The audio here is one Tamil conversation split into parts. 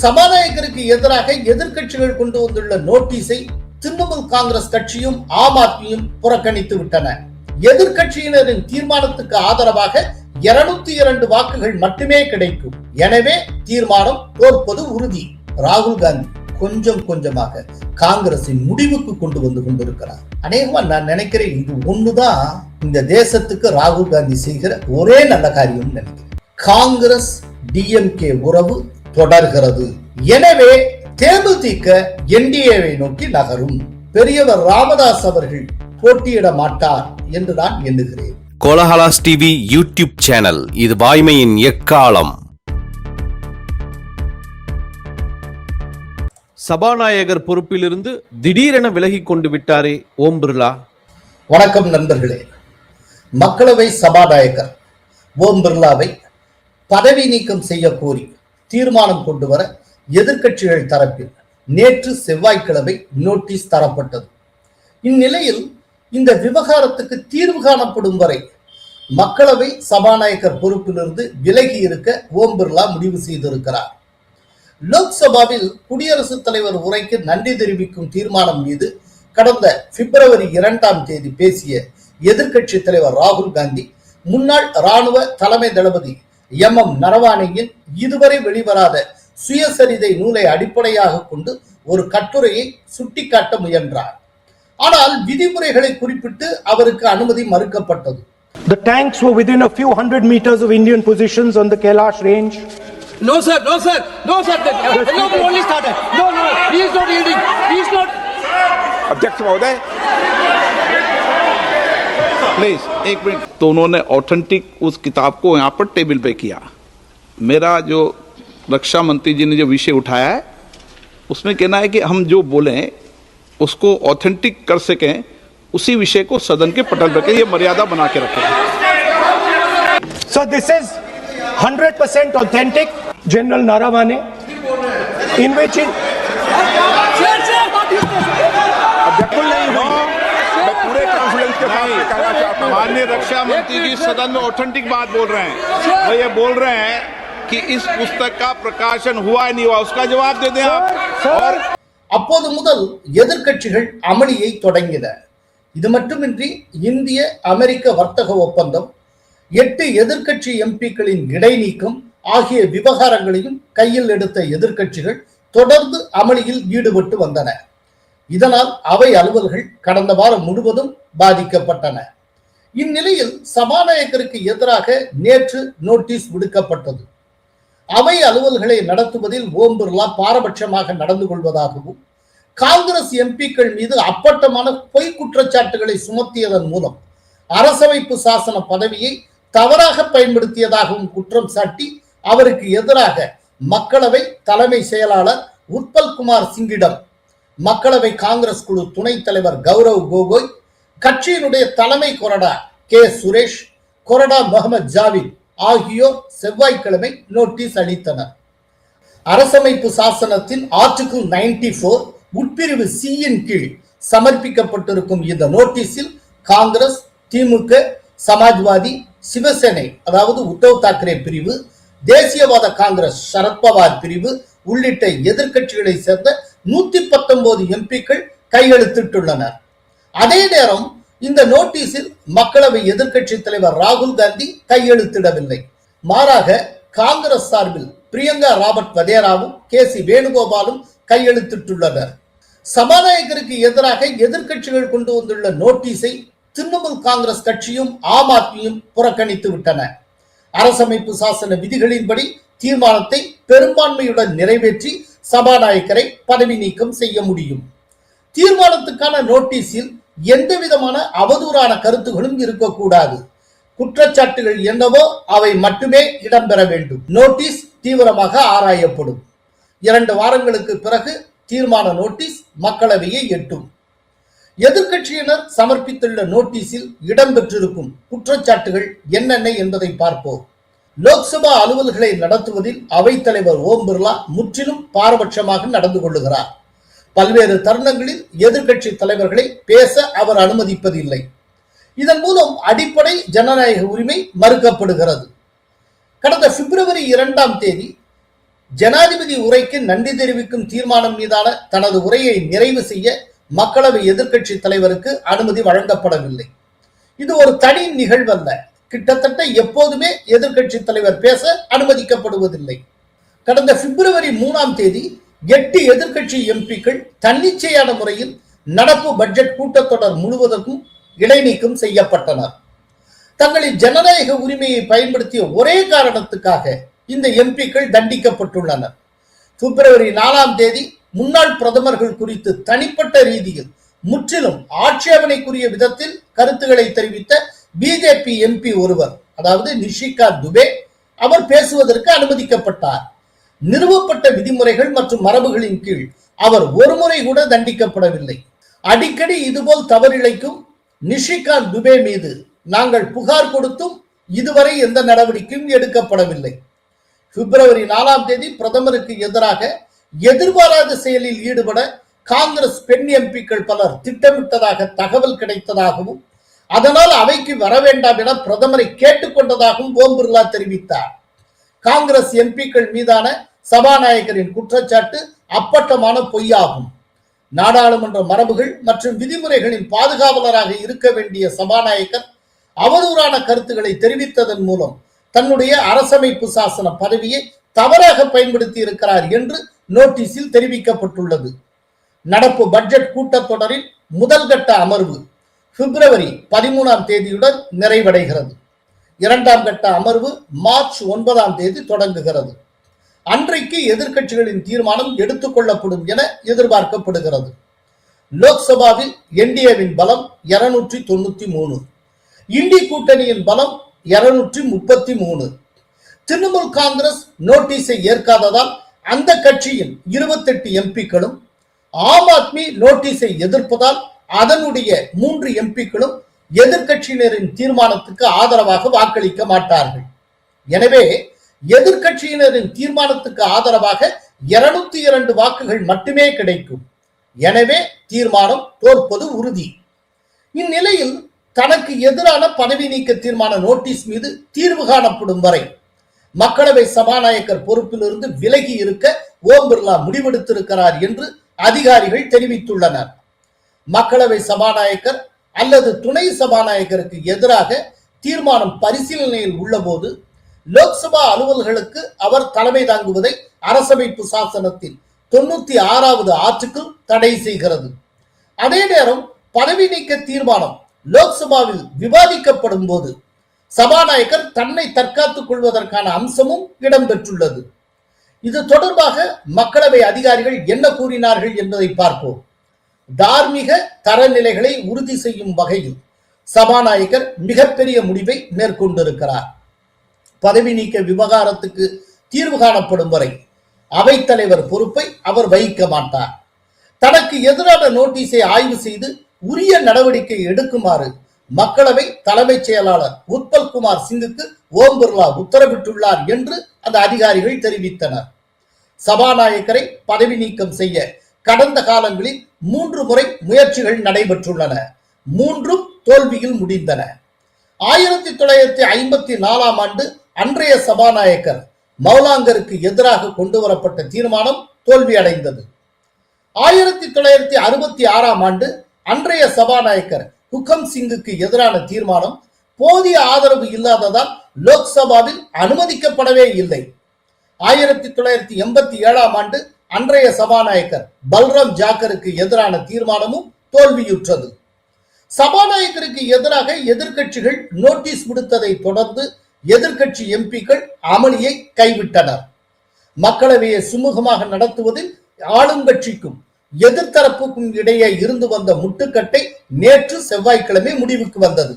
சபாநாயகருக்கு எதிராக எதிர்க்கட்சிகள் கொண்டு வந்துள்ள நோட்டீஸை திரிணாமுல் காங்கிரஸ் கட்சியும் ஆம் ஆத்மியும் புறக்கணித்து விட்டன. எதிர்க்கட்சியினரின் தீர்மானத்துக்கு ஆதரவாக இருநூத்தி இரண்டு வாக்குகள் மட்டுமே கிடைக்கும். எனவே தீர்மானம் தோற்பது உறுதி. ராகுல் காந்தி கொஞ்சம் கொஞ்சமாக காங்கிரசின் முடிவுக்கு கொண்டு வந்து கொண்டிருக்கிறார். அநேகமா நான் நினைக்கிறேன் இது ஒண்ணுதான் இந்த தேசத்துக்கு ராகுல் காந்தி செய்கிற ஒரே நல்ல காரியம் நினைக்கிறேன். காங்கிரஸ் டிஎம்கே உறவு தொடர்கிறது. எனவே தேமுதிக என்டிஏவை நோக்கி நகரும். பெரியவர் ராமதாஸ் அவர்கள் போட்டியிட மாட்டார் என்று நான் எண்ணுகிறேன். கோலஹலாஸ் டிவி யூடியூப் சேனல் இது வாய்மையின் எக்காலம். சபாநாயகர் பொறுப்பிலிருந்து திடீரென விலகிக் கொண்டு விட்டாரே ஓம் பிர்லா. வணக்கம் நண்பர்களே. மக்களவை சபாநாயகர் ஓம் பிர்லாவை பதவி நீக்கம் செய்ய கோரி தீர்மானம் கொண்டு வர எதிர்க்கட்சிகள் தரப்பில் நேற்று செவ்வாய்க்கிழமை நோட்டீஸ் தரப்பட்டது. இந்நிலையில் இந்த விவகாரத்துக்கு தீர்வு காணப்படும் வரை மக்களவை சபாநாயகர் பொறுப்பிலிருந்து விலகி இருக்க ஓம் பிர்லா முடிவு செய்திருக்கிறார். லோக்சபாவில் குடியரசுத் தலைவர் உரைக்கு நன்றி தெரிவிக்கும் தீர்மானம் மீது கடந்த பிப்ரவரி இரண்டாம் தேதி பேசிய எதிர்க்கட்சி தலைவர் ராகுல் காந்தி முன்னாள் ராணுவ தலைமை தளபதி எம் எம் நரவானையின் இதுவரை வெளிவராத சுயசரிதை நூலை அடிப்படையாக கொண்டு ஒரு கட்டுரையை சுட்டிக்காட்ட முயன்றார் ஆனால் விதிமுறைகளை குறிப்பிட்டு அவருக்கு அனுமதி மறுக்கப்பட்டது The tanks were within a few hundred meters of Indian positions on the Kailash range. No, sir, no, sir, no, sir. The only started. No, no, he is not yielding. He is not. Objection, Mahoday. Please एक मिनट तो उन्होंने ऑथेंटिक उस किताब को यहाँ पर टेबल पे किया। मेरा जो रक्षा मंत्री जी ने जो विषय उठाया है उसमें कहना है कि हम जो बोलें उसको ऑथेंटिक कर सकें उसी विषय को सदन के पटल पर ये मर्यादा बना के रखें। So this is 100% authentic, General Naravane, in which it, Sir, माननीय रक्षा मंत्री जी सदन में ऑथेंटिक बात बोल रहे हैं वो ये बोल रहे हैं कि इस पुस्तक का प्रकाशन हुआ नहीं हुआ उसका जवाब दे दें आप और அப்போது முதல் எதிர்க்கட்சிகள் அமளியை தொடங்கின இது மட்டுமின்றி இந்திய அமெரிக்க வர்த்தக ஒப்பந்தம் எட்டு எதிர்க்கட்சி எம்பிக்களின் இடைநீக்கம் ஆகிய விவகாரங்களையும் கையில் எடுத்த எதிர்க்கட்சிகள் தொடர்ந்து அமளியில் ஈடுபட்டு வந்தன இதனால் அவை அலுவல்கள் கடந்த வாரம் முழுவதும் பாதிக்கப்பட்டன இந்நிலையில் சபாநாயகருக்கு எதிராக நேற்று நோட்டீஸ் விடுக்கப்பட்டது. அவை அலுவல்களை நடத்துவதில் ஓம் பிர்லா பாரபட்சமாக நடந்து கொள்வதாகவும் காங்கிரஸ் எம்பிக்கள் மீது அப்பட்டமான பொய் குற்றச்சாட்டுகளை சுமத்தியதன் மூலம் அரசமைப்பு சாசன பதவியை தவறாக பயன்படுத்தியதாகவும் குற்றம் சாட்டி அவருக்கு எதிராக மக்களவை தலைமை செயலாளர் உட்பல் குமார் சிங்கிடம் மக்களவை காங்கிரஸ் குழு துணைத் தலைவர் கௌரவ் கோகோய் கட்சியினுடைய தலைமை கொறடா கே. சுரேஷ் கொறடா முகமது ஜாவித் ஆகியோர் செவ்வாய்க்கிழமை நோட்டீஸ் அளித்தனர். அரசமைப்பு சாசனத்தின் ஆர்டிகிள் 94 ஃபோர் உட்பிரிவு சியின் கீழ் சமர்ப்பிக்கப்பட்டிருக்கும் இந்த நோட்டீஸில் காங்கிரஸ் திமுக சமாஜ்வாதி சிவசேனை அதாவது உத்தவ் தாக்கரே பிரிவு தேசியவாத காங்கிரஸ் சரத்பவார் பிரிவு உள்ளிட்ட எதிர்க்கட்சிகளை சேர்ந்த நூத்தி பத்தொன்பது எம்பிக்கள் கையெழுத்திட்டுள்ளனர். அதே நேரம் இந்த நோட்டீஸில் மக்களவை எதிர்க்கட்சி தலைவர் ராகுல் காந்தி கையெழுத்திடவில்லை. மாறாக காங்கிரஸ் சார்பில் பிரியங்கா ராபர்ட் வதேராவும் கே சி வேணுகோபாலும் கையெழுத்திட்டுள்ளனர். சபாநாயகருக்கு எதிராக எதிர்க்கட்சிகள் கொண்டு வந்துள்ள நோட்டீஸை திரிணாமுல் காங்கிரஸ் கட்சியும் ஆம் ஆத்மியும் புறக்கணித்து விட்டன. அரசமைப்பு சாசன விதிகளின்படி தீர்மானத்தை பெரும்பான்மையுடன் நிறைவேற்றி சபாநாயகரை பதவி நீக்கம் செய்ய முடியும். தீர்மானத்துக்கான நோட்டீஸில் எந்த விதமான அவதூறான கருத்துகளும் இருக்கக்கூடாது. குற்றச்சாட்டுகள் என்னவோ அவை மட்டுமே இடம்பெற வேண்டும். நோட்டீஸ் தீவிரமாக ஆராயப்படும். இரண்டு வாரங்களுக்கு பிறகு தீர்மான நோட்டீஸ் மக்களவையை எட்டும். எதிர்க்கட்சியினர் சமர்ப்பித்துள்ள நோட்டீஸில் இடம்பெற்றிருக்கும் குற்றச்சாட்டுகள் என்னென்ன என்பதை பார்ப்போம். லோக்சபா அலுவல்களை நடத்துவதில் அவைத்தலைவர் ஓம் பிர்லா முற்றிலும் பாரபட்சமாக நடந்து கொள்ளுகிறார். பல்வேறு தருணங்களில் எதிர்க்கட்சி தலைவர்களை பேச அவர் அனுமதிப்பதில்லை. இதன் மூலம் அடிப்படை ஜனநாயக உரிமை மறுக்கப்படுகிறது. கடந்த பிப்ரவரி இரண்டாம் தேதி ஜனாதிபதி உரைக்கு நன்றி தெரிவிக்கும் தீர்மானம் மீதான தனது உரையை நிறைவு செய்ய மக்களவை எதிர்க்கட்சி தலைவருக்கு அனுமதி வழங்கப்படவில்லை. இது ஒரு தனி நிகழ்வல்ல. கிட்டத்தட்ட எப்போதுமே எதிர்க்கட்சி தலைவர் பேச அனுமதிக்கப்படுவதில்லை. கடந்த பிப்ரவரி மூணாம் தேதி எட்டு எதிர்கட்சி எம்பிக்கள் தன்னிச்சையான முறையில் நடப்பு பட்ஜெட் கூட்டத்தொடர் முழுவதற்கும் இடைநீக்கம் செய்யப்பட்டனர். தங்களின் ஜனநாயக உரிமையை பயன்படுத்திய ஒரே காரணத்துக்காக இந்த எம்பிக்கள் தண்டிக்கப்பட்டுள்ளனர். பிப்ரவரி நாலாம் தேதி முன்னாள் பிரதமர்கள் குறித்து தனிப்பட்ட ரீதியில் முற்றிலும் ஆட்சேபனைக்குரிய விதத்தில் கருத்துக்களை தெரிவித்த பிஜேபி எம்பி ஒருவர் அதாவது நிஷிகா துபே அவர் பேசுவதற்கு அனுமதிக்கப்பட்டார். நிறுவப்பட்ட விதிமுறைகள் மற்றும் மரபுகளின் கீழ் அவர் ஒருமுறை கூட தண்டிக்கப்படவில்லை. அடிக்கடி இதுபோல் தவறிழைக்கும் நிஷிகாந்த் துபே மீது நாங்கள் புகார் கொடுத்தும் இதுவரை எந்த நடவடிக்கையும் எடுக்கப்படவில்லை. பிப்ரவரி நாலாம் தேதி பிரதமருக்கு எதிராக எதிர்பாராத செயலில் ஈடுபட காங்கிரஸ் பெண் எம்பிக்கள் பலர் திட்டமிட்டதாக தகவல் கிடைத்ததாகவும் அதனால் அவைக்கு வர வேண்டாம் என பிரதமரை கேட்டுக்கொண்டதாகவும் ஓம் பிர்லா தெரிவித்தார். காங்கிரஸ் எம்பிக்கள் மீதான சபாநாயகரின் குற்றச்சாட்டு அப்பட்டமான பொய்யாகும். நாடாளுமன்ற மரபுகள் மற்றும் விதிமுறைகளின் பாதுகாவலராக இருக்க வேண்டிய சபாநாயகர் அவதூறான கருத்துக்களை தெரிவித்ததன் மூலம் தன்னுடைய அரசமைப்பு சாசன பதவியை தவறாக பயன்படுத்தி இருக்கிறார் என்று நோட்டீஸில் தெரிவிக்கப்பட்டுள்ளது. நடப்பு பட்ஜெட் கூட்டத்தொடரின் முதல் கட்ட அமர்வு பிப்ரவரி பதிமூணாம் தேதியுடன் நிறைவடைகிறது. இரண்டாம் கட்ட அமர்வு மார்ச் ஒன்பதாம் தேதி தொடங்குகிறது. அன்றைக்கு எதிர்க்கட்சிகளின் தீர்மானம் எடுத்துக்கொள்ளப்படும் என எதிர்பார்க்கப்படுகிறது. லோக்சபாவில் என்டிஏவின் பலம் இருநூற்றி தொண்ணூத்தி மூணு. இண்டி கூட்டணியின் பலம் இருநூற்றி முப்பத்தி மூணு. திரிணாமுல் காங்கிரஸ் நோட்டீஸை ஏற்காததால் அந்த கட்சியின் இருபத்தெட்டு எம்பிக்களும் ஆம் ஆத்மி நோட்டீஸை எதிர்ப்பதால் அதனுடைய மூன்று எம்பிக்களும் எதிர்கட்சியினரின் தீர்மானத்துக்கு ஆதரவாக வாக்களிக்க மாட்டார்கள். எனவே எதிர்கட்சியினரின் தீர்மானத்துக்கு ஆதரவாக இருநூத்தி இரண்டு வாக்குகள் மட்டுமே கிடைக்கும். எனவே தீர்மானம் தோற்பது உறுதி. இந்நிலையில் தனக்கு எதிரான பதவி நீக்க தீர்மான நோட்டீஸ் மீது தீர்வு காணப்படும் வரை மக்களவை சபாநாயகர் பொறுப்பிலிருந்து விலகி இருக்க ஓம் பிர்லா முடிவெடுத்திருக்கிறார் என்று அதிகாரிகள் தெரிவித்துள்ளனர். மக்களவை சபாநாயகர் அல்லது துணை சபாநாயகருக்கு எதிராக தீர்மானம் பரிசீலனையில் உள்ளபோது லோக்சபா அலுவல்களுக்கு அவர் தலைமை தாங்குவதை அரசமைப்பு சாசனத்தில் தொண்ணூத்தி ஆறாவது ஆற்றுக்குள் தடை செய்கிறது. அதே நேரம் பதவி நீக்க தீர்மானம் லோக்சபாவில் விவாதிக்கப்படும் போது சபாநாயகர் தன்னை தற்காத்துக் கொள்வதற்கான அம்சமும் இடம்பெற்றுள்ளது. இது தொடர்பாக மக்களவை அதிகாரிகள் என்ன கூறினார்கள் என்பதை பார்ப்போம். தார்மீக தரநிலைகளை உறுதி செய்யும் வகையில் சபாநாயகர் மிகப்பெரிய முடிவை மேற்கொண்டிருக்கிறார். பதவி நீக்க விவகாரத்துக்கு தீர்வு காணப்படும் வரை அவைத்தலைவர் பொறுப்பை அவர் வகிக்க மாட்டார். தனக்கு எதிரான நோட்டீஸை ஆய்வு செய்து உரிய நடவடிக்கை எடுக்குமாறு மக்களவை தலைமைச் செயலாளர் உத்பல் குமார் சிங்குக்கு ஓம் பிர்லா உத்தரவிட்டுள்ளார் என்று அந்த அதிகாரிகள் தெரிவித்தனர். சபாநாயகரை பதவி நீக்கம் செய்ய கடந்த காலங்களில் மூன்று முறை முயற்சிகள் நடைபெற்றுள்ளன. மூன்றும் தோல்வியில் முடிந்தன. ஆயிரத்தி தொள்ளாயிரத்தி ஐம்பத்தி நாலாம் ஆண்டு அன்றைய சபாநாயகர் மௌலாங்கருக்கு எதிராக கொண்டு வரப்பட்ட தீர்மானம் தோல்வி அடைந்தது ஆயிரத்தி தொள்ளாயிரத்தி அறுபத்தி ஆறாம் ஆண்டு அன்றைய சபாநாயகர் ஹுக்கம் சிங்குக்கு எதிரான தீர்மானம் போதிய ஆதரவு இல்லாததால் லோக்சபாவில் அனுமதிக்கப்படவே இல்லை. ஆயிரத்தி தொள்ளாயிரத்தி எண்பத்தி ஏழாம் ஆண்டு அன்றைய சபாநாயகர் பல்ராம் ஜாக்கருக்கு எதிரான தீர்மானமும் தோல்வியுற்றது. சபாநாயகருக்கு எதிராக எதிர்க்கட்சிகள் நோட்டீஸ் விடுத்ததை தொடர்ந்து எதிர்க்கட்சி எம்பிக்கள் அமளியை கைவிட்டனர். மக்களவையை சுமூகமாக நடத்துவதில் ஆளுங்கட்சிக்கும் எதிர்த்தரப்புக்கும் இடையே இருந்து வந்த முட்டுக்கட்டை நேற்று செவ்வாய்க்கிழமை முடிவுக்கு வந்தது.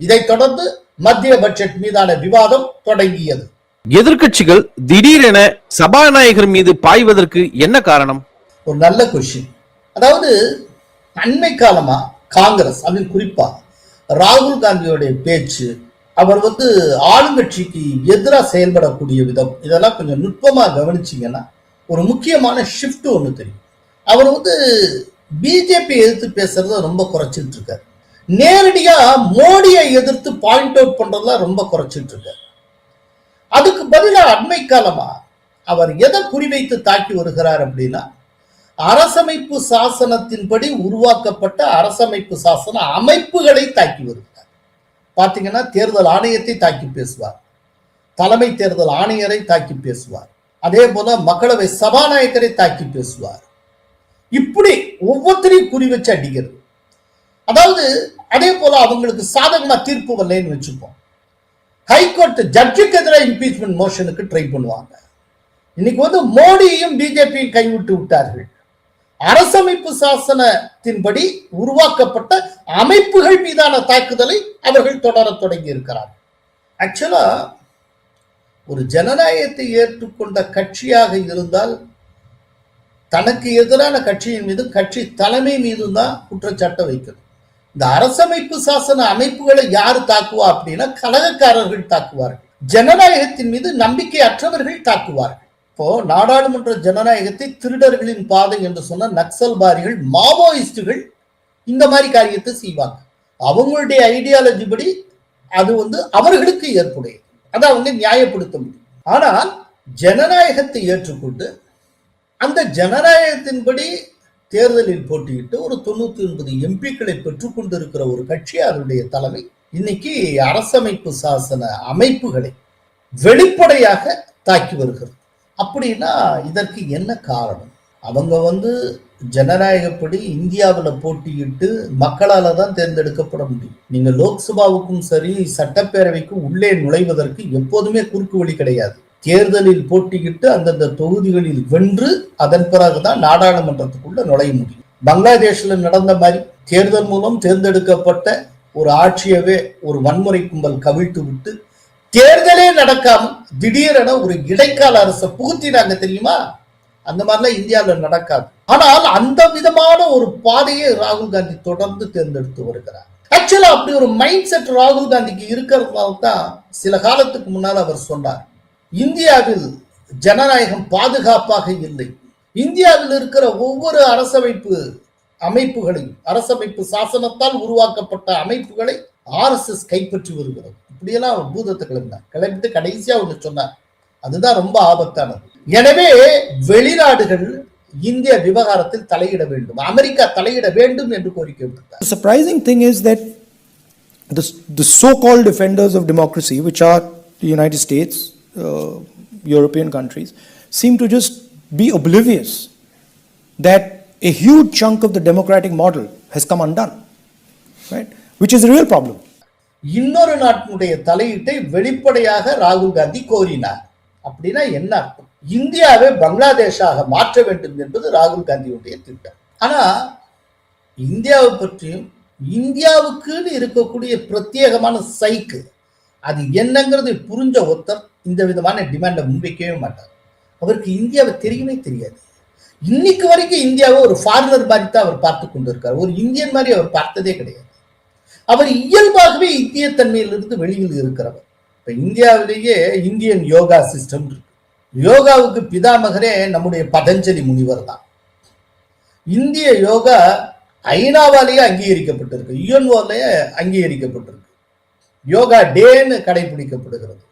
இதைத் தொடர்ந்து மத்திய பட்ஜெட் மீதான விவாதம் தொடங்கியது. எதிர்க்கட்சிகள் திடீரென சபாநாயகர் மீது பாய்வதற்கு என்ன காரணம்? ஒரு நல்ல கொஷின் அதாவது அண்மை காலமா? காங்கிரஸ் அப்படின்னு குறிப்பா. ராகுல் காந்தியோடைய பேச்சு அவர் வந்து ஆளுங்கட்சிக்கு எதிராக செயல்படக்கூடிய விதம் இதெல்லாம் கொஞ்சம் நுட்பமா கவனிச்சீங்கன்னா ஒரு முக்கியமான ஷிஃப்ட் ஒன்று தெரியும். அவர் வந்து பிஜேபி எதிர்த்து பேசுறத ரொம்ப குறைச்சிட்டு இருக்காரு. நேரடியா மோடியை எதிர்த்து பாயிண்ட் அவுட் பண்றதுல ரொம்ப குறைச்சிட்டு இருக்காரு. அதுக்கு பதிலாக அண்மை காலமா அவர் எதை குறிவைத்து தாக்கி வருகிறார் அப்படின்னா அரசமைப்பு சாசனத்தின்படி உருவாக்கப்பட்ட அரசமைப்பு சாசன அமைப்புகளை தாக்கி வருகிறார். பார்த்தீங்கன்னா தேர்தல் ஆணையத்தை தாக்கி பேசுவார். தலைமை தேர்தல் ஆணையரை தாக்கி பேசுவார். அதே போல மக்களவை சபாநாயகரை தாக்கி பேசுவார். இப்படி ஒவ்வொருத்தரையும் குறி வச்சு அடிக்கிறது. அதாவது அதே போல அவங்களுக்கு சாதகமா தீர்ப்பு வரலன்னு வச்சுப்போம். ஹைகோர்ட் ஜட்ஜுக்கு எதிராக இம்பீச்மெண்ட் மோஷனுக்கு ட்ரை பண்ணுவாங்க. இன்னைக்கு வந்து மோடியையும் பிஜேபியும் கைவிட்டு விட்டார்கள். அரசமைப்பு சாசனத்தின்படி உருவாக்கப்பட்ட அமைப்புகள் மீதான தாக்குதலை அவர்கள் தொடர தொடங்கி இருக்கிறார்கள். ஆக்சுவலா ஒரு ஜனநாயகத்தை ஏற்றுக்கொண்ட கட்சியாக இருந்தால் தனக்கு எதிரான கட்சியின் மீது கட்சி தலைமை மீதும் தான் குற்றச்சாட்டை வைக்கிறது இந்த அரசமைப்பு சாசன அமைப்புகளை யாரு தாக்குவா அப்படின்னா கலகக்காரர்கள் தாக்குவார்கள். ஜனநாயகத்தின் மீது நம்பிக்கை அற்றவர்கள் தாக்குவார்கள். இப்போ நாடாளுமன்ற ஜனநாயகத்தை திருடர்களின் பாதை என்று சொன்ன நக்சல்பாரிகள் மாவோயிஸ்டுகள் இந்த மாதிரி காரியத்தை செய்வாங்க. அவங்களுடைய ஐடியாலஜி படி அது வந்து அவர்களுக்கு ஏற்புடையது. அதை அவங்க நியாயப்படுத்த முடியும். ஆனால் ஜனநாயகத்தை ஏற்றுக்கொண்டு அந்த ஜனநாயகத்தின்படி தேர்தலில் போட்டியிட்டு ஒரு தொண்ணூத்தி ஒன்பது எம்பிக்களை பெற்றுக்கொண்டிருக்கிற ஒரு கட்சி அதனுடைய தலைமை. இன்னைக்கு அரசமைப்பு சாசன அமைப்புகளை வெளிப்படையாக தாக்கி வருகிறது. அப்படின்னா இதற்கு என்ன காரணம்? அவங்க வந்து ஜனநாயகப்படி இந்தியாவில் போட்டியிட்டு மக்களால் தான் தேர்ந்தெடுக்கப்பட முடியும். நீங்கள் லோக்சபாவுக்கும் சரி சட்டப்பேரவைக்கும் உள்ளே நுழைவதற்கு எப்போதுமே குறுக்கு வழி கிடையாது. தேர்தலில் போட்டியிட்டு அந்தந்த தொகுதிகளில் வென்று அதன் பிறகுதான் நாடாளுமன்றத்துக்குள்ள நுழைய முடியும். பங்களாதேஷ்ல நடந்த மாதிரி தேர்தல் மூலம் தேர்ந்தெடுக்கப்பட்ட ஒரு ஆட்சியவே ஒரு வன்முறை கும்பல் கவிழ்த்து விட்டு தேர்தலே நடக்காம திடீரென ஒரு இடைக்கால அரசை புகுத்தினாங்க தெரியுமா? அந்த மாதிரிலாம் இந்தியாவில் நடக்காது. ஆனால் அந்த விதமான ஒரு பாதையை ராகுல் காந்தி தொடர்ந்து தேர்ந்தெடுத்து வருகிறார். ஆக்சுவலா அப்படி ஒரு மைண்ட் செட் ராகுல் காந்திக்கு இருக்கிறதுனால தான் சில காலத்துக்கு முன்னால் அவர் சொன்னார். இந்தியாவில் ஜனநாயகம் பாதுகாப்பாக இல்லை. இந்தியாவில் இருக்கிற ஒவ்வொரு அரசமைப்பு அமைப்புகளையும் அரசமைப்பு சாசனத்தால் உருவாக்கப்பட்ட அமைப்புகளை ஆர்எஸ்எஸ் கைப்பற்றி வருகிறது. இப்படியெல்லாம் அவர் பூதத்தை கிளம்பினார். கிளம்பிட்டு கடைசியா ஒன்று சொன்னார். அதுதான் ரொம்ப ஆபத்தானது. எனவே வெளிநாடுகள் இந்திய விவகாரத்தில் தலையிட வேண்டும். அமெரிக்கா தலையிட வேண்டும் என்று கோரிக்கை விடுத்தார். Surprising thing is that the, the so-called defenders of democracy, which are the United States, uh, European countries, seem to just be oblivious that a huge chunk of the democratic model has come undone, right? Which is a real problem. இன்னொரு நாட்டினுடைய தலையீட்டை வெளிப்படையாக ராகுல் காந்தி கோரினார் அப்படின்னா என்ன அர்த்தம் இந்தியாவை பங்களாதேஷாக மாற்ற வேண்டும் என்பது ராகுல் காந்தியுடைய திட்டம் ஆனா இந்தியாவை பற்றியும் இந்தியாவுக்குன்னு இருக்கக்கூடிய பிரத்யேகமான சைக்கு அது என்னங்கிறது புரிஞ்ச ஒருத்தர் இந்த விதமான டிமாண்டை முன்வைக்கவே மாட்டார். அவருக்கு இந்தியாவை தெரியவே தெரியாது. இன்னைக்கு வரைக்கும் இந்தியாவை ஒரு ஃபாரினர் மாதிரி தான் அவர் பார்த்து கொண்டிருக்கார். ஒரு இந்தியன் மாதிரி அவர் பார்த்ததே கிடையாது. அவர் இயல்பாகவே இந்திய தன்மையிலிருந்து வெளியில் இருக்கிறவர். இப்ப இந்தியாவிலேயே இந்தியன் யோகா சிஸ்டம் இருக்கு. யோகாவுக்கு பிதாமகரே நம்முடைய பதஞ்சலி முனிவர் தான். இந்திய யோகா ஐநாவாலேயே அங்கீகரிக்கப்பட்டிருக்கு. யுஎன்ஓலயே அங்கீகரிக்கப்பட்டிருக்கு. யோகா டேன்னு கடைபிடிக்கப்படுகிறது.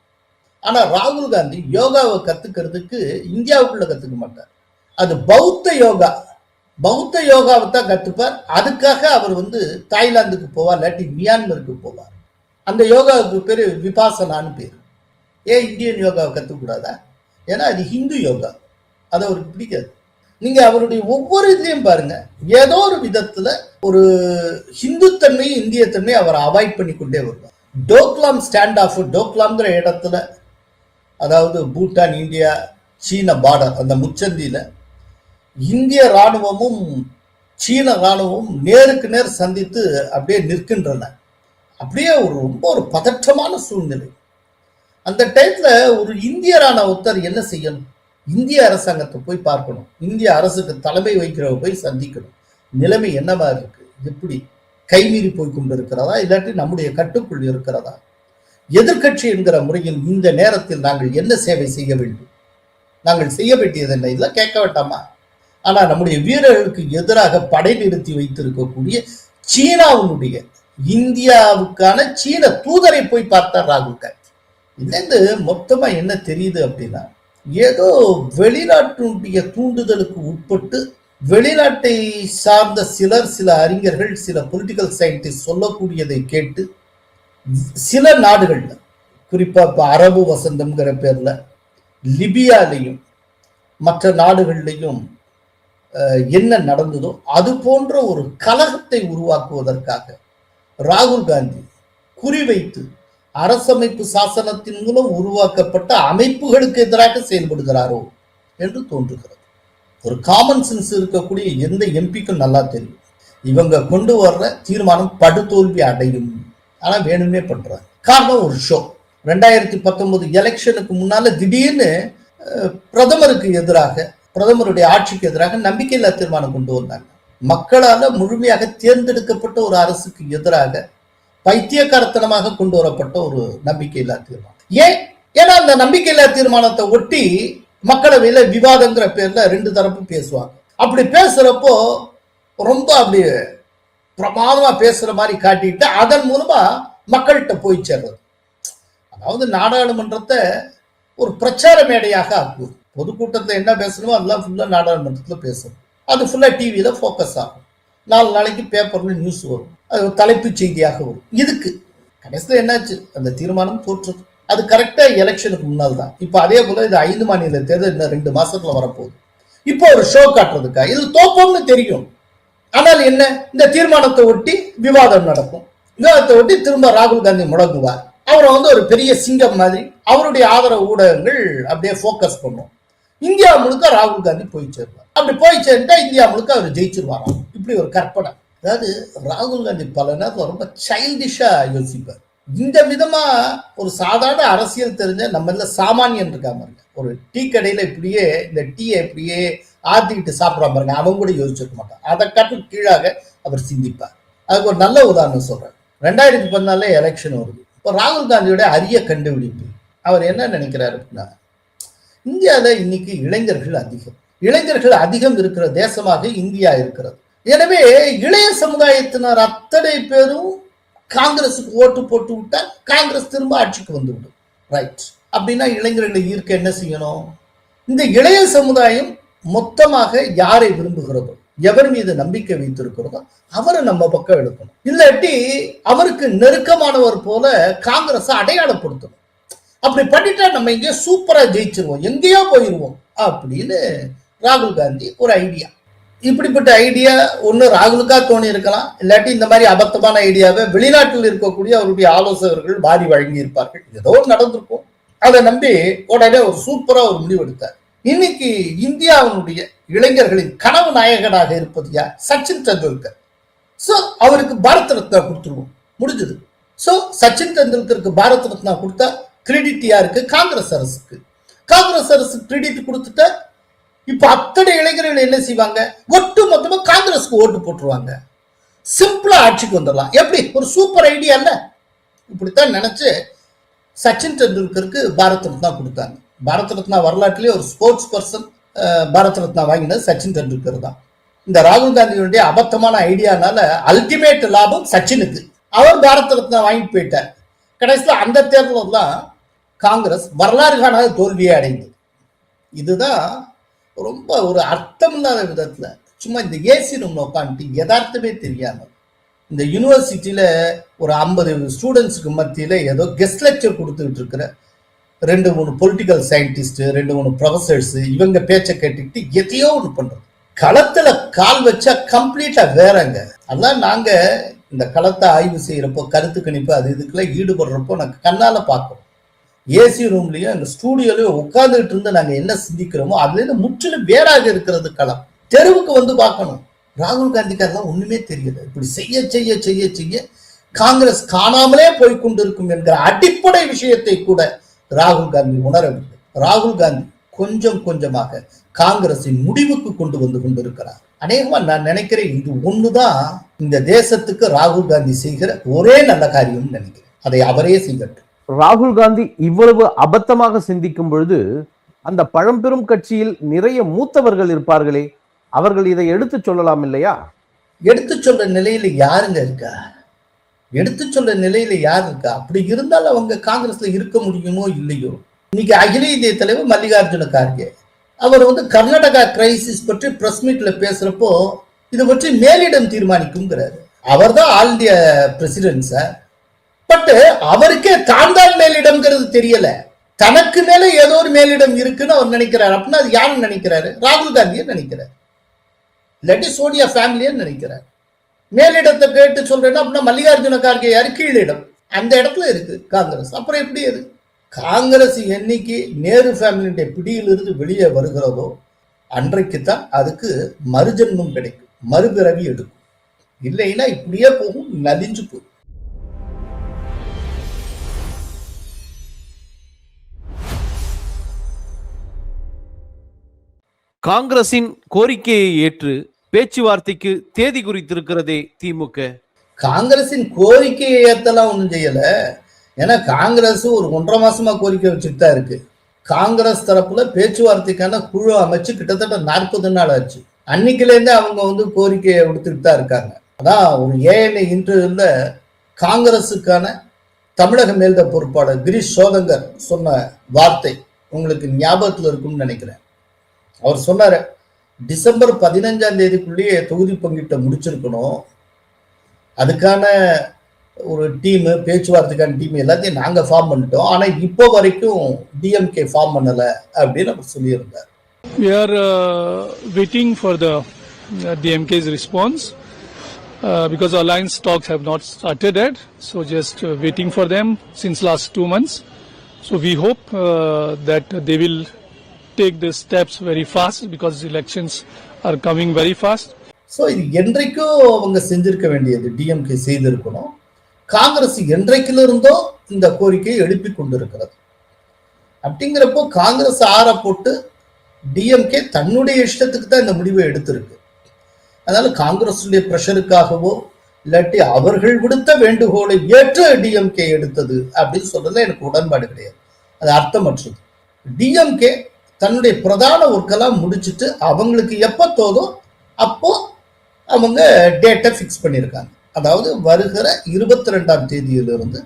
ஆனா ராகுல் காந்தி யோகாவை கத்துக்கிறதுக்கு இந்தியாவுக்குள்ள கத்துக்க மாட்டார். அது பௌத்த யோகா. பௌத்த யோகாவை தான் கத்துப்பார். அதுக்காக அவர் வந்து தாய்லாந்துக்கு போவார் இல்லாட்டி மியான்மருக்கு போவார். அந்த யோகாவுக்கு பேர் விபாசனான்னு பேர். ஏன் இந்தியன் யோகாவை கற்றுக்கூடாதா ஏன்னா அது ஹிந்து யோகா. அது அவருக்கு பிடிக்காது. நீங்க அவருடைய ஒவ்வொரு இதையும் பாருங்க. ஏதோ ஒரு விதத்துல ஒரு ஹிந்து தன்மை இந்திய தன்மையும் அவர் அவாய்ட் பண்ணி கொண்டே வருவார். டோக்லாம் ஸ்டாண்ட் ஆஃப் டோக்லாம்ங்கிற இடத்துல அதாவது பூட்டான் இந்தியா சீன பார்டர் அந்த முச்சந்தியில் இந்திய ராணுவமும் சீன ராணுவமும் நேருக்கு நேர் சந்தித்து அப்படியே நிற்கின்றன. அப்படியே ஒரு ரொம்ப ஒரு பதற்றமான சூழ்நிலை. அந்த டைத்தில் ஒரு இந்திய ஒருத்தர் என்ன செய்யணும்? இந்திய அரசாங்கத்தை போய் பார்க்கணும். இந்திய அரசுக்கு தலைமை வைக்கிறவ போய் சந்திக்கணும். நிலைமை என்னவா இருக்கு? எப்படி? கைமீறி போய் கொண்டிருக்கிறதா? இல்லாட்டி நம்முடைய கட்டுக்குள் இருக்கிறதா? எதிர்க்கட்சி என்கிற முறையில் இந்த நேரத்தில் நாங்கள் என்ன சேவை செய்ய வேண்டும்? நாங்கள் செய்ய வேண்டியது என்ன? இதெல்லாம் கேட்க வேண்டாமா? ஆனால் நம்முடைய வீரர்களுக்கு எதிராக படை நிறுத்தி வைத்திருக்கக்கூடிய சீனாவுடைய இந்தியாவுக்கான சீன தூதரை போய் பார்த்தார் ராகுல் காந்தி. இதுலேருந்து மொத்தமா என்ன தெரியுது அப்படின்னா ஏதோ வெளிநாட்டினுடைய தூண்டுதலுக்கு உட்பட்டு வெளிநாட்டை சார்ந்த சிலர் சில அறிஞர்கள் சில பொலிட்டிக்கல் சயின்டிஸ்ட் சொல்லக்கூடியதை கேட்டு சில நாடுகள்ல குறிப்பா இப்ப அரபு வசந்தம்ங்கிற பேர்ல லிபியாலையும் மற்ற நாடுகள்லையும் என்ன நடந்ததோ அது போன்ற ஒரு கலகத்தை உருவாக்குவதற்காக ராகுல் காந்தி குறிவைத்து அரசமைப்பு சாசனத்தின் மூலம் உருவாக்கப்பட்ட அமைப்புகளுக்கு எதிராக செயல்படுகிறாரோ என்று தோன்றுகிறது. ஒரு காமன் சென்ஸ் இருக்கக்கூடிய எந்த எம்பிக்கும் நல்லா தெரியும். இவங்க கொண்டு வர்ற தீர்மானம் படுதோல்வி அடையும். ஆனால் வேணும்னே பண்ணுறாங்க காரணம் ஒரு ஷோ ரெண்டாயிரத்தி பத்தொன்பது எலெக்ஷனுக்கு முன்னால திடீர்னு பிரதமருக்கு எதிராக பிரதமருடைய ஆட்சிக்கு எதிராக நம்பிக்கையில்லா தீர்மானம் கொண்டு வந்தாங்க. மக்களால் முழுமையாக தேர்ந்தெடுக்கப்பட்ட ஒரு அரசுக்கு எதிராக பைத்தியக்காரத்தனமாக கொண்டு வரப்பட்ட ஒரு நம்பிக்கையில்லா தீர்மானம். ஏன்? ஏன்னா அந்த நம்பிக்கையில்லா தீர்மானத்தை ஒட்டி மக்களவையில விவாதங்கிற பேர்ல ரெண்டு தரப்பு பேசுவாங்க. அப்படி பேசுறப்போ ரொம்ப அப்படி பிரமாதமா பேசுற மாதிரி காட்டிட்டு அதன் மூலமா மக்கள்கிட்ட போய் சேர்றது. அதாவது நாடாளுமன்றத்தை ஒரு பிரச்சார மேடையாக ஆக்குவது பொதுக்கூட்டத்தில் என்ன பேசணுமோ அதெல்லாம் ஃபுல்லா நாடாளுமன்றத்தில் பேசணும் அது ஃபுல்லா டிவியில ஃபோக்கஸ் ஆகும். நாலு நாளைக்கு பேப்பரில் நியூஸ் வரும். அது ஒரு தலைப்புச் செய்தியாக வரும். இதுக்கு கடைசியில் என்னாச்சு? அந்த தீர்மானம் தோற்றது. அது கரெக்டாக எலெக்ஷனுக்கு முன்னால் தான். இப்போ அதே போல் இது ஐந்து மாநில தேர்தல் இன்னும் ரெண்டு மாசத்துல வரப்போகுது. இப்போ ஒரு ஷோ காட்டுறதுக்கா? இது தோப்போம்னு தெரியும். ஆனால் என்ன? இந்த தீர்மானத்தை ஒட்டி விவாதம் நடக்கும். விவாதத்தை ஒட்டி திரும்ப ராகுல் காந்தி முடங்குவார். அவரை வந்து ஒரு பெரிய சிங்கம் மாதிரி அவருடைய ஆதரவு ஊடகங்கள் அப்படியே ஃபோக்கஸ் பண்ணும். இந்தியா முழுக்க ராகுல் காந்தி போய் சேருவார். அப்படி போய் சேர்ந்தா இந்தியா முழுக்க அவர் ஜெயிச்சிருவாராம். இப்படி ஒரு கற்பனை. அதாவது ராகுல் காந்தி பல நேரத்தில் ரொம்ப சைல்டிஷா யோசிப்பார். இந்த விதமா ஒரு சாதாரண அரசியல் தெரிஞ்ச நம்ம சாமானியன் இருக்காம பாருங்க ஒரு டீ கடையில இப்படியே இந்த டீயை இப்படியே ஆத்திக்கிட்டு சாப்பிட்றா பாருங்க. அவன் கூட யோசிச்சிருக்க மாட்டான். அதை காட்டும் கீழாக அவர் சிந்திப்பார். அதுக்கு ஒரு நல்ல உதாரணம் சொல்றேன். ரெண்டாயிரத்தி பதினாலே எலெக்ஷன் வருது. இப்போ ராகுல் காந்தியோட அரிய கண்டுபிடிப்பு. அவர் என்ன நினைக்கிறாரு அப்படின்னா இந்தியாவில் இன்னைக்கு இளைஞர்கள் அதிகம். இளைஞர்கள் அதிகம் இருக்கிற தேசமாக இந்தியா இருக்கிறது. எனவே இளைய சமுதாயத்தினர் அத்தனை பேரும் காங்கிரஸுக்கு ஓட்டு போட்டு விட்டால் காங்கிரஸ் திரும்ப ஆட்சிக்கு வந்துவிடும். ரைட் அப்படின்னா இளைஞர்களை ஈர்க்க என்ன செய்யணும்? இந்த இளைய சமுதாயம் மொத்தமாக யாரை விரும்புகிறதோ எவர் மீது நம்பிக்கை வைத்திருக்கிறதோ அவரை நம்ம பக்கம் எடுக்கணும். இல்லாட்டி அவருக்கு நெருக்கமானவர் போல காங்கிரஸை அடையாளப்படுத்தணும். அப்படி பண்ணிட்டா நம்ம எங்கேயோ சூப்பரா ஜெயிச்சிருவோம் எங்கேயோ போயிருவோம் அப்படின்னு ராகுல் காந்தி ஒரு ஐடியா இப்படிப்பட்ட ஐடியா ஒன்று ராகுலுக்கா தோணி இருக்கலாம் இல்லாட்டி இந்த மாதிரி அபத்தமான ஐடியாவை வெளிநாட்டில் இருக்கக்கூடிய அவருடைய ஆலோசகர்கள் வாரி வழங்கி இருப்பார்கள் ஏதோ ஒண்ணு நடந்திருக்கும். அதை நம்பி உடனே ஒரு சூப்பரா ஒரு முடிவு எடுத்தார் இன்னைக்கு இந்தியாவினுடைய இளைஞர்களின் கனவு நாயகனாக இருப்பது யார்? சச்சின் டெண்டுல்கர். ஸோ அவருக்கு பாரத் ரத்னா கொடுத்துருவோம். முடிஞ்சது. ஸோ சச்சின் டெண்டுல்கருக்கு பாரத் ரத்னா கொடுத்தா கிரெடிட் யாருக்கு? காங்கிரஸ் அரசுக்கு. காங்கிரஸ் அரசு கிரெடிட் கொடுத்துட்டா இப்போ அத்தனை இளைஞர்கள் என்ன செய்வாங்க? ஒட்டு மொத்தமாக காங்கிரஸ்க்கு ஓட்டு போட்டுருவாங்க. சிம்பிளா ஆட்சிக்கு வந்துடலாம் எப்படி? ஒரு சூப்பர் ஐடியா இல்ல இப்படித்தான் நினைச்சு சச்சின் டெண்டுல்கருக்கு பாரத் ரத்னா கொடுத்தாங்க. பாரத் ரத்னா வரலாற்றிலே ஒரு ஸ்போர்ட்ஸ் பர்சன் பாரத் ரத்னா வாங்கினது சச்சின் டெண்டுல்கர் தான். இந்த ராகுல் காந்தியுடைய அபத்தமான ஐடியானால அல்டிமேட் லாபம் சச்சினுக்கு. அவர் பாரத் ரத்னா வாங்கிட்டு போயிட்டார். கடைசியில் அந்த தேர்தலில் தான் காங்கிரஸ் வரலாறு காணாத தோல்வியை அடைந்தது. இதுதான் ரொம்ப ஒரு அர்த்தம் இல்லாத விதத்தில் சும்மா இந்த ஏசி ரூம்ல உட்காந்துட்டு யதார்த்தமே தெரியாமல் இந்த யூனிவர்சிட்டியில் ஒரு ஐம்பது ஸ்டூடெண்ட்ஸுக்கு மத்தியில் ஏதோ கெஸ்ட் லெக்சர் கொடுத்துக்கிட்டு இருக்கிற ரெண்டு மூணு பொலிட்டிக்கல் சயின்டிஸ்ட் ரெண்டு மூணு ப்ரொஃபசர்ஸ் இவங்க பேச்சை கேட்டுக்கிட்டு எதையோ ஒன்று பண்றது. களத்துல கால் வச்சா கம்ப்ளீட்டா வேறங்க. அதான் நாங்க இந்த களத்தை ஆய்வு செய்யறப்போ கருத்து கணிப்பு அது இதுக்கெல்லாம் ஈடுபடுறப்போ நாங்கள் கண்ணால பார்க்கணும் ஏசி ரூம்லயும் எங்க ஸ்டூடியோலயும் உட்கார்ந்துகிட்டு இருந்து நாங்க என்ன சிந்திக்கிறோமோ அதுல இருந்து முற்றிலும் வேறாக இருக்கிறது களம். தெருவுக்கு வந்து பார்க்கணும். ராகுல் காந்திக்காரெல்லாம் ஒண்ணுமே தெரியல. இப்படி செய்ய செய்ய செய்ய செய்ய காங்கிரஸ் காணாமலே போய் கொண்டிருக்கும் என்கிற அடிப்படை விஷயத்தை கூட ராகுல் காந்தி உணரவில்லை. ராகுல் காந்தி கொஞ்சம் கொஞ்சமாக காங்கிரஸின் முடிவுக்கு கொண்டு வந்து கொண்டிருக்கிறார். அநேகமா நான் நினைக்கிறேன் இது ஒண்ணுதான் இந்த தேசத்துக்கு ராகுல் காந்தி செய்கிற ஒரே நல்ல காரியம்னு நினைக்கிறேன். அதை அவரே செய்யட்டும். ராகுல் காந்தி இவ்வளவு அபத்தமாக சிந்திக்கும் பொழுது அந்த பழம்பெரும் கட்சியில் நிறைய மூத்தவர்கள் இருப்பார்களே அவர்கள் இதை எடுத்துச் சொல்லலாம் இல்லையா? எடுத்து சொல்ற நிலையில யாருங்க இருக்கா? எடுத்து சொல்ற நிலையில யார் இருக்கா? அப்படி இருந்தால் அவங்க காங்கிரஸ்ல இருக்க முடியுமோ இல்லையோ? இன்னைக்கு அகில இந்திய தலைவர் மல்லிகார்ஜுன கார்கே அவர் வந்து கர்நாடகா கிரைசிஸ் பற்றி பிரஸ் மீட்ல பேசுறப்போ இது பற்றி மேலிடம் தீர்மானிக்குங்கிறாரு அவர் தான் ஆல் இந்திய பிரசிடென்ட் சார் பட் அவருக்கே தான் தான் மேலிடம்ங்கிறது தெரியல. தனக்கு மேல ஏதோ ஒரு மேலிடம் இருக்குன்னு அவர் நினைக்கிறார். அப்படின்னா அது யாருன்னு நினைக்கிறாரு? ராகுல் காந்தியை நினைக்கிறார். இல்லாட்டி சோனியா ஃபேமிலியன்னு நினைக்கிறார். மேலிடத்தை கேட்டு சொல்றேன்னா அப்படின்னா மல்லிகார்ஜுன கார்கே யாரு? கீழிடம். அந்த இடத்துல இருக்கு காங்கிரஸ். அப்புறம் எப்படி அது? காங்கிரஸ் என்னைக்கு நேரு ஃபேமிலியுடைய பிடியிலிருந்து வெளியே வருகிறதோ அன்றைக்கு தான் அதுக்கு மறுஜன்மம் கிடைக்கும். மறுபிறவி எடுக்கும். இல்லைன்னா இப்படியே போகும் நலிஞ்சு போகும். காங்கிரசின் கோரிக்கையை ஏற்று பேச்சுவார்த்தைக்கு தேதி குறித்திருக்கிறதே திமுக. காங்கிரசின் கோரிக்கையை ஏத்தலாம் ஒன்றும் செய்யல. ஏன்னா காங்கிரஸ் ஒரு ஒன்றரை மாசமா கோரிக்கை வச்சுட்டு தான் இருக்கு. காங்கிரஸ் தரப்புல பேச்சுவார்த்தைக்கான குழு அமைச்சு கிட்டத்தட்ட நாற்பது நாள் ஆச்சு. அன்னைக்குலேருந்தே அவங்க வந்து கோரிக்கையை விடுத்துட்டு தான் இருக்காங்க. அதான் ஒரு ஏஎன்ஐ இன்டர்வியூல காங்கிரஸுக்கான தமிழக மேல்த பொறுப்பாளர் கிரீஷ் சோதங்கர் சொன்ன வார்த்தை உங்களுக்கு ஞாபகத்தில் இருக்கும்னு நினைக்கிறேன். அவர் சொன்னார் டிசம்பர் பதினஞ்சாம் தேதிக்குள்ளேயே தொகுதி பங்கீட்டை முடிச்சிருக்கணும் அதுக்கான ஒரு டீம் பேச்சுவார்த்தைக்கான டீம் எல்லாத்தையும் நாங்க ஃபார்ம் பண்ணிட்டோம் ஆனா இப்போ வரைக்கும் டிஎம்கே ஃபார்ம் பண்ணல அப்படின்னு அவர் சொல்லியிருந்தார் We are uh, waiting for the uh, DMK's response uh, because alliance talks have not started yet. So just uh, waiting for them since last two months. So we hope uh, that they will take the steps very fast because elections are coming very fast. So இது என்றைக்கும் அவங்க செஞ்சிருக்க வேண்டியது டிஎம்கே செய்திருக்கணும். காங்கிரஸ் என்றைக்கிலிருந்தோ இந்த கோரிக்கையை எழுப்பி கொண்டிருக்கிறது. அப்படிங்கிறப்போ காங்கிரஸ் ஆற போட்டு டிஎம்கே தன்னுடைய இஷ்டத்துக்கு தான் இந்த முடிவை எடுத்திருக்கு. அதனால காங்கிரஸுடைய ப்ரெஷருக்காகவோ இல்லாட்டி அவர்கள் விடுத்த வேண்டுகோளை ஏற்று டிஎம்கே எடுத்தது அப்படின்னு சொல்றதுல எனக்கு உடன்பாடு கிடையாது. அது அர்த்தமற்றது. டிஎம்கே தன்னுடைய பிரதான ஒர்க்கெல்லாம் முடிச்சுட்டு அவங்களுக்கு எப்போ தோதோ அப்போ அவங்க டேட்டை ஃபிக்ஸ் பண்ணியிருக்காங்க. அதாவது வருகிற இருபத்தி ரெண்டாம் தேதியிலிருந்து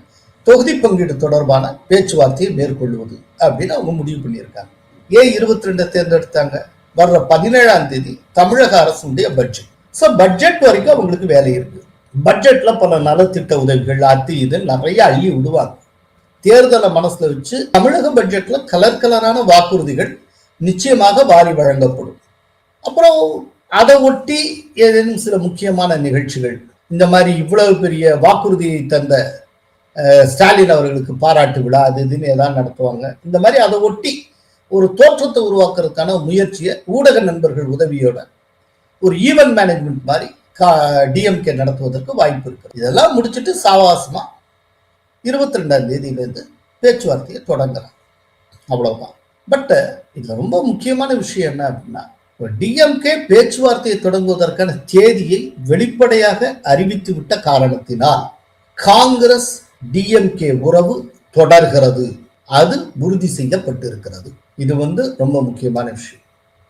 தொகுதி பங்கீடு தொடர்பான பேச்சுவார்த்தையை மேற்கொள்வது அப்படின்னு அவங்க முடிவு பண்ணியிருக்காங்க. ஏன் இருபத்தி ரெண்டை தேர்ந்தெடுத்தாங்க? வர்ற பதினேழாம் தேதி தமிழக அரசுடைய பட்ஜெட் ஸோ பட்ஜெட் வரைக்கும் அவங்களுக்கு வேலை இருக்கு. பட்ஜெட்ல பல நலத்திட்ட உதவிகள் அது இது நிறைய அள்ளி விடுவாங்க. தேர்தலை மனசுல வச்சு தமிழக பட்ஜெட்ல கலர் கலரான வாக்குறுதிகள் நிச்சயமாக வாரி வழங்கப்படும். அப்புறம் அதை ஒட்டி ஏதேனும் சில முக்கியமான நிகழ்ச்சிகள் இந்த மாதிரி இவ்வளவு பெரிய வாக்குறுதியை தந்த ஸ்டாலின் அவர்களுக்கு பாராட்டு விழா அது இதுன்னு ஏதாவது நடத்துவாங்க. இந்த மாதிரி அதை ஒட்டி ஒரு தோற்றத்தை உருவாக்குறதுக்கான முயற்சியை ஊடக நண்பர்கள் உதவியோட ஒரு ஈவென்ட் மேனேஜ்மெண்ட் மாதிரி கா டிஎம்கே நடத்துவதற்கு வாய்ப்பு இருக்கு இதெல்லாம் முடிச்சுட்டு சாவாசமா இருபத்தி ரெண்டாம் தேதியிலேருந்து பேச்சுவார்த்தையை தொடங்குறாங்க அவ்வளவுதான். பட் uh, இதில் ரொம்ப முக்கியமான விஷயம் என்ன அப்படின்னா டிஎம்கே பேச்சுவார்த்தையை தொடங்குவதற்கான தேதியை வெளிப்படையாக அறிவித்துவிட்ட காரணத்தினால் காங்கிரஸ் டிஎம்கே உறவு தொடர்கிறது. அது உறுதி செய்யப்பட்டிருக்கிறது. இது வந்து ரொம்ப முக்கியமான விஷயம்.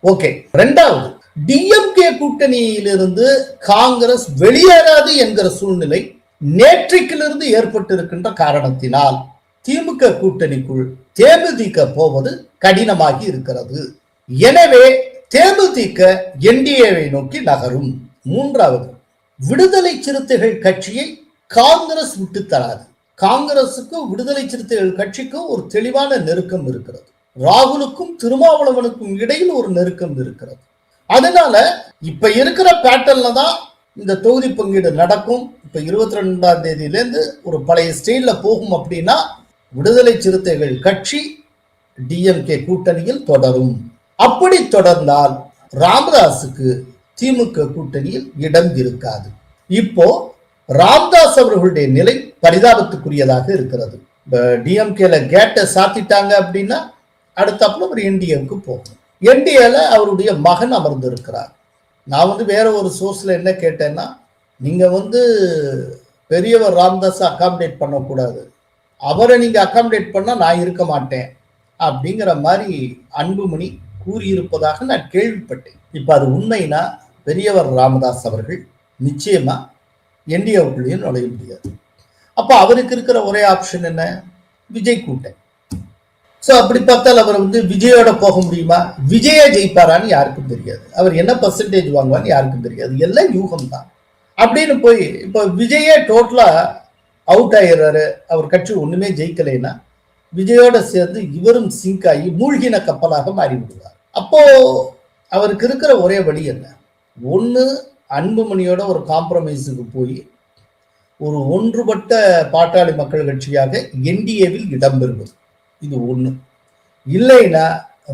ஓகே ரெண்டாவது டிஎம்கே கூட்டணியிலிருந்து காங்கிரஸ் வெளியேறாது என்கிற சூழ்நிலை நேற்றைக்கிலிருந்து ஏற்பட்டிருக்கின்ற காரணத்தினால் திமுக கூட்டணிக்குள் தேமுதிக போவது கடினமாகி இருக்கிறது. எனவே தேமுதிக என்டிஏவை நோக்கி நகரும். மூன்றாவது விடுதலை சிறுத்தைகள் கட்சியை காங்கிரஸ் விட்டு தராது. காங்கிரசுக்கும் விடுதலை சிறுத்தைகள் கட்சிக்கும் ஒரு தெளிவான நெருக்கம் இருக்கிறது. ராகுலுக்கும் திருமாவளவனுக்கும் இடையில் ஒரு நெருக்கம் இருக்கிறது. அதனால இப்ப இருக்கிற பேட்டர்ல தான் இந்த தொகுதி பங்கீடு நடக்கும். இப்ப இருபத்தி ரெண்டாம் தேதியிலேருந்து ஒரு பழைய ஸ்டைல்ல போகும் அப்படின்னா விடுதலை சிறுத்தைகள் கட்சி டிஎம்கே கூட்டணியில் தொடரும். அப்படி தொடர்ந்தால் ராமதாஸுக்கு திமுக கூட்டணியில் இடம் இருக்காது. இப்போ ராம்தாஸ் அவர்களுடைய நிலை பரிதாபத்துக்குரியதாக இருக்கிறது. டிஎம்கேல கேட்டை சாத்திட்டாங்க அப்படின்னா அடுத்தாப்புல ஒரு என்டிஎம்க்கு போகும் என்டிஏல அவருடைய மகன் அமர்ந்திருக்கிறார். நான் வந்து வேற ஒரு சோர்ஸ்ல என்ன கேட்டேன்னா நீங்க வந்து பெரியவர் ராம்தாஸ் அகாமடேட் பண்ணக்கூடாது. அவரை நீங்க அகாமடேட் பண்ணா நான் இருக்க மாட்டேன் அப்படிங்கிற மாதிரி அன்புமணி கூறியிருப்பதாக நான் கேள்விப்பட்டேன். இப்ப அது உண்மைனா பெரியவர் ராமதாஸ் அவர்கள் நிச்சயமா என்டிஏவுக்குள்ளேயும் நுழைய முடியாது. அப்ப அவருக்கு இருக்கிற ஒரே ஆப்ஷன் என்ன? விஜய் கூட்டை ஸோ அப்படி பார்த்தால் அவர் வந்து விஜயோட போக முடியுமா? விஜய ஜெயிப்பாரான்னு யாருக்கும் தெரியாது. அவர் என்ன பர்சன்டேஜ் வாங்குவான்னு யாருக்கும் தெரியாது. எல்லாம் யூகம் தான் அப்படின்னு போய் இப்போ விஜயே டோட்டலா அவுட் ஆயிடுறாரு. அவர் கட்சி ஒண்ணுமே ஜெயிக்கலைன்னா விஜயோட சேர்ந்து இவரும் சிங்க் ஆகி மூழ்கின கப்பலாக மாறிவிடுவார் அப்போ அவருக்கு இருக்கிற ஒரே வழி என்ன? ஒன்று அன்புமணியோட ஒரு காம்ப்ரமைஸுக்கு போய் ஒரு ஒன்றுபட்ட பாட்டாளி மக்கள் கட்சியாக என்டிஏவில் இடம்பெறுவது இது ஒன்று இல்லைன்னா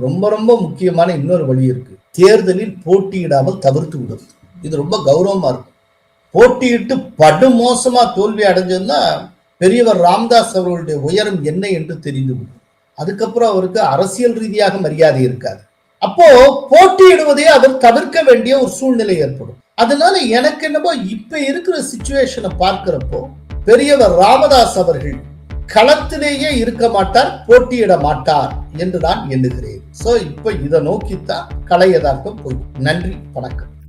ரொம்ப ரொம்ப முக்கியமான இன்னொரு வழி இருக்கு. தேர்தலில் போட்டியிடாமல் தவிர்த்து விடுவது. இது ரொம்ப கௌரவமா இருக்கும். போட்டியிட்டு படுமோசமா தோல்வி அடைஞ்சிருந்தா பெரியவர் ராம்தாஸ் அவர்களுடைய உயரம் என்ன என்று தெரிந்துவிடும் அதுக்கப்புறம் அவருக்கு அரசியல் ரீதியாக மரியாதை இருக்காது. அப்போ போட்டியிடுவதே அவர் தவிர்க்க வேண்டிய ஒரு சூழ்நிலை ஏற்படும். அதனால எனக்கு என்னமோ இப்ப இருக்கிற சுச்சுவேஷனை பார்க்கிறப்போ பெரியவர் ராமதாஸ் அவர்கள் களத்திலேயே இருக்க மாட்டார் போட்டியிட மாட்டார் என்று நான் எண்ணுகிறேன். சோ இப்ப இதை நோக்கித்தான் கலை யதார்த்தம் போய் நன்றி வணக்கம்.